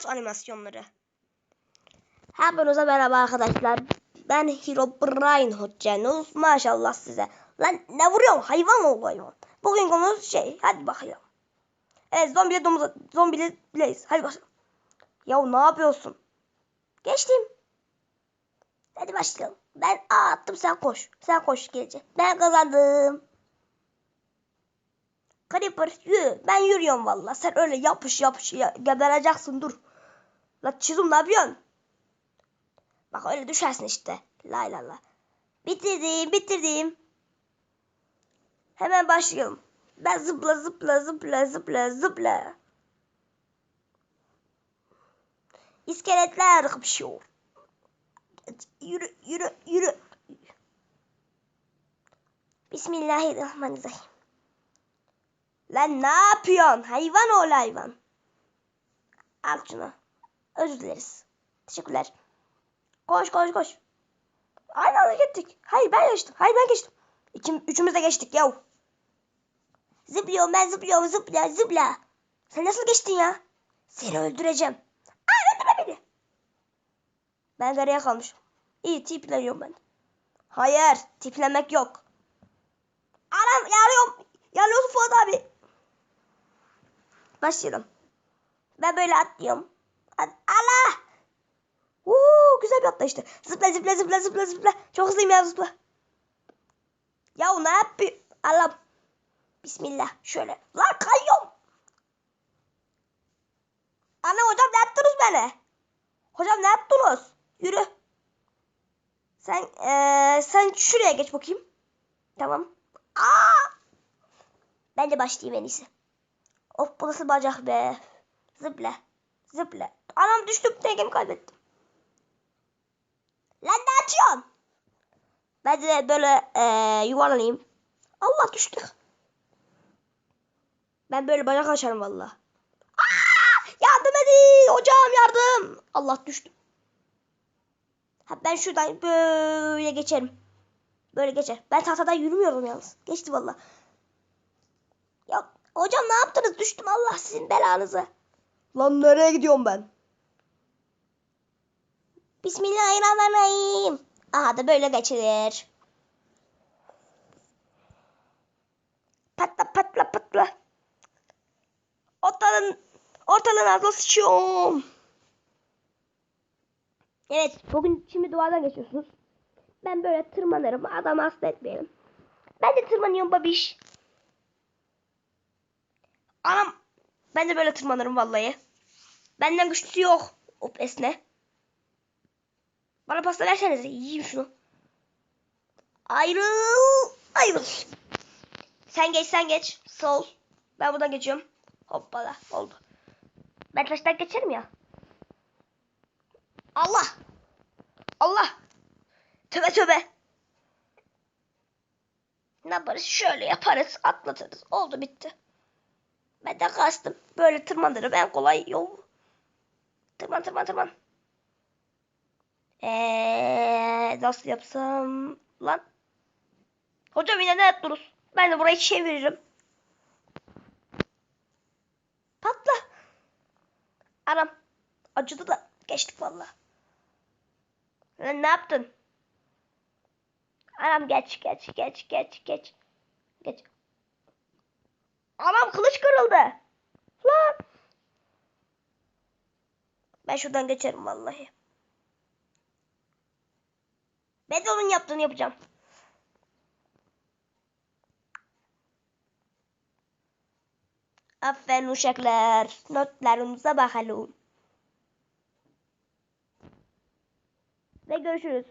Aç animasyonları. Hepinize merhaba arkadaşlar. Ben Herobrine hocanız. Maşallah size. Lan ne vuruyorsun? Hayvan ol hayvan. Bugün konumuz şey. Hadi bakalım. Evet zombili domuz zombili Blaze. Hadi bakalım. Ya ne yapıyorsun? Geçtim. Hadi başlayalım. Ben A attım sen koş. Sen koş gelecek. Ben kazandım. Creeper yürü. Ben yürüyorum valla. Sen öyle yapış yapış ya, gebereceksin dur. La çizim ne yapıyorsun? Bak öyle düşersin işte. La la la. Bitirdim bitirdim. Hemen başlayalım. Ben zıpla zıpla zıpla zıpla zıpla. İskeletler kapışıyor. Yürü yürü yürü. Bismillahirrahmanirrahim. Lan ne yapıyorsun? Hayvan ol hayvan. Al şunu. Özür dileriz. Teşekkürler. Koş koş koş. Aynı anda gittik. Hayır ben geçtim. Hayır ben geçtim. İkim, üçümüz de geçtik yav. Zıplıyorum ben zıplıyorum zıpla zıpla. Sen nasıl geçtin ya? Seni öldüreceğim. Aa öldürme beni. Ben geriye kalmışım. İyi tipleniyorum ben. Hayır tiplemek yok. Anam yanıyorum. Yanıyorsun Fuat abi. Başlayalım. Ben böyle atlıyorum. At Allah! Uuu güzel bir atlayıştı. Zıpla zıpla zıpla zıpla zıpla. Çok hızlıyım ya zıpla. Ya ne yapıyor? Allah. Bismillah. Şöyle. Lan kayıyorum. Ana hocam ne yaptınız beni? Hocam ne yaptınız? Yürü. Sen ee, sen şuraya geç bakayım. Tamam. Aa! Ben de başlayayım en iyisi. Of bu nasıl bacak be. Zıpla. Zıpla. Anam düştüm. Dengemi kaybettim. Lan ne atıyorsun? Ben de böyle ee, yuvarlanayım. Allah düştü. Ben böyle bacak açarım valla. Yardım edin. Hocam yardım. Allah düştüm. Ha, ben şuradan böyle geçerim. Böyle geçer. Ben tahtadan yürümüyorum yalnız. Geçti valla. Ya hocam ne yaptınız? Düştüm Allah sizin belanızı. Lan nereye gidiyorum ben? Bismillahirrahmanirrahim. Aha da böyle geçilir. Patla patla patla. Ortalığın, ortalığın ağzına sıçıyorum. Evet bugün şimdi duvardan geçiyorsunuz. Ben böyle tırmanırım. Adamı hasta etmeyelim. Ben de tırmanıyorum babiş. Anam. Ben de böyle tırmanırım vallahi. Benden güçlüsü yok. Hop esne. Bana pasta versenize. Yiyeyim şunu. Ayrıl. Ayrıl. Sen geç sen geç. Sol. Ben buradan geçiyorum. Hoppala oldu. Ben taştan geçerim ya. Allah. Allah. Töbe töbe. Ne yaparız? Şöyle yaparız. Atlatırız. Oldu bitti. Ben de kastım. Böyle tırmanırım. En kolay yol. Tırman tırman tırman. Eee nasıl yapsam lan? Hocam yine ne yaptınız? Ben de burayı çeviririm. Patla. Anam. Acıdı da geçtik valla. Ne yaptın? Anam geç geç geç geç geç. Geç. Anam kırıldı. Lan. Ben şuradan geçerim vallahi. Ben de onun yaptığını yapacağım. Aferin uşaklar. Notlarımıza bakalım. Ve görüşürüz.